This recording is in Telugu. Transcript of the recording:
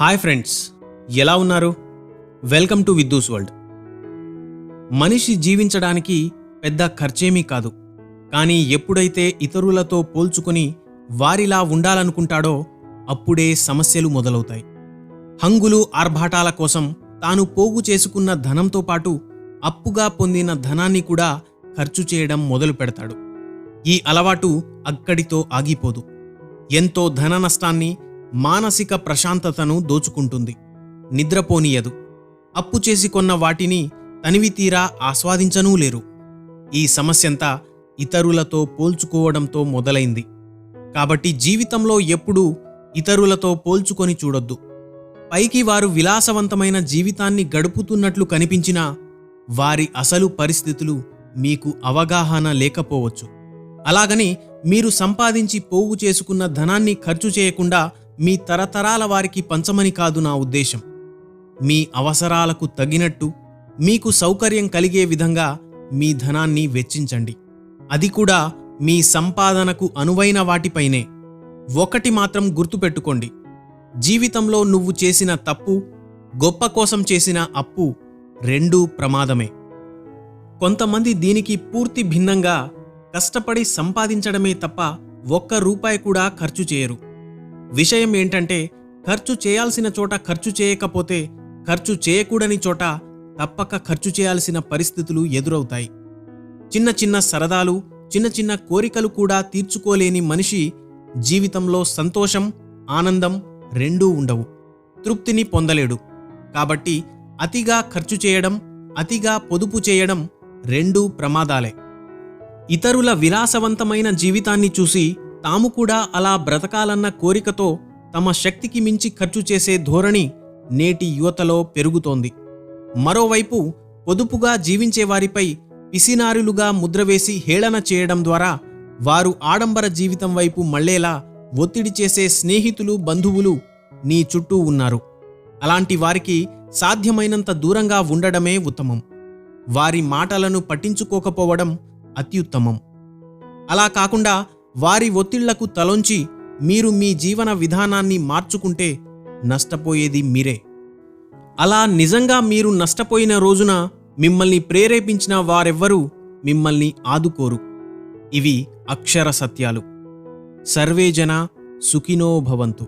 హాయ్ ఫ్రెండ్స్ ఎలా ఉన్నారు? Welcome to Viddhu's world. మనిషి జీవించడానికి పెద్ద ఖర్చేమీ కాదు. కానీ ఎప్పుడైతే ఇతరులతో పోల్చుకొని వారిలా ఉండాలనుకుంటాడో అప్పుడే సమస్యలు మొదలవుతాయి. హంగులు ఆర్భాటాల కోసం తాను పోగు చేసుకున్న ధనంతో పాటు అప్పుగా పొందిన ధనాన్ని కూడా ఖర్చు చేయడం మొదలు పెడతాడు. ఈ అలవాటు అక్కడితో ఆగిపోదు. ఎంతో ధన నష్టాన్ని మానసిక ప్రశాంతతను దోచుకుంటుంది. నిద్రపోనీయదు. అప్పు చేసి కొన్న వాటిని తనివి తీరా ఆస్వాదించనూ లేరు. ఈ సమస్యంతా ఇతరులతో పోల్చుకోవడంతో మొదలైంది. కాబట్టి జీవితంలో ఎప్పుడూ ఇతరులతో పోల్చుకొని చూడొద్దు. పైకి వారు విలాసవంతమైన జీవితాన్ని గడుపుతున్నట్లు కనిపించినా వారి అసలు పరిస్థితులు మీకు అవగాహన లేకపోవచ్చు. అలాగని మీరు సంపాదించి పోగు చేసుకున్న ధనాన్ని ఖర్చు చేయకుండా మీ తరతరాల వారికి పంచమని కాదు నా ఉద్దేశం. మీ అవసరాలకు తగినట్టు మీకు సౌకర్యం కలిగే విధంగా మీ ధనాన్ని వెచ్చించండి. అది కూడా మీ సంపాదనకు అనువైన వాటిపైనే. ఒకటి మాత్రం గుర్తుపెట్టుకోండి. జీవితంలో నువ్వు చేసిన తప్పు గొప్ప కోసం చేసిన అప్పు రెండూ ప్రమాదమే. కొంతమంది దీనికి పూర్తి భిన్నంగా కష్టపడి సంపాదించడమే తప్ప ఒక్క రూపాయి కూడా ఖర్చు చేయరు. విషయం ఏంటంటే ఖర్చు చేయాల్సిన చోట ఖర్చు చేయకపోతే ఖర్చు చేయకూడని చోట తప్పక ఖర్చు చేయాల్సిన పరిస్థితులు ఎదురవుతాయి. చిన్న చిన్న సరదాలు చిన్న చిన్న కోరికలు కూడా తీర్చుకోలేని మనిషి జీవితంలో సంతోషం ఆనందం రెండూ ఉండవు. తృప్తిని పొందలేడు. కాబట్టి అతిగా ఖర్చు చేయడం అతిగా పొదుపు చేయడం రెండూ ప్రమాదాలే. ఇతరుల విలాసవంతమైన జీవితాన్ని చూసి తాము కూడా అలా బ్రతకాలన్న కోరికతో తమ శక్తికి మించి ఖర్చు చేసే ధోరణి నేటి యువతలో పెరుగుతోంది. మరోవైపు పొదుపుగా జీవించే వారిపై పిసినారులుగా ముద్రవేసి హేళన చేయడం ద్వారా వారు ఆడంబర జీవితం వైపు మళ్ళేలా ఒత్తిడి చేసే స్నేహితులు బంధువులు నీ చుట్టూ ఉన్నారు. అలాంటి వారికి సాధ్యమైనంత దూరంగా ఉండడమే ఉత్తమం. వారి మాటలను పట్టించుకోకపోవడం అత్యుత్తమం. అలా కాకుండా వారి ఒత్తిళ్ళకు తలొంచి మీరు మీ జీవన విధానాన్ని మార్చుకుంటే నష్టపోయేది మీరే. అలా నిజంగా మీరు నష్టపోయిన రోజున మిమ్మల్ని ప్రేరేపించిన వారెవ్వరూ మిమ్మల్ని ఆదుకోరు. ఇవి అక్షర సత్యాలు. సర్వే సుఖినోభవంతు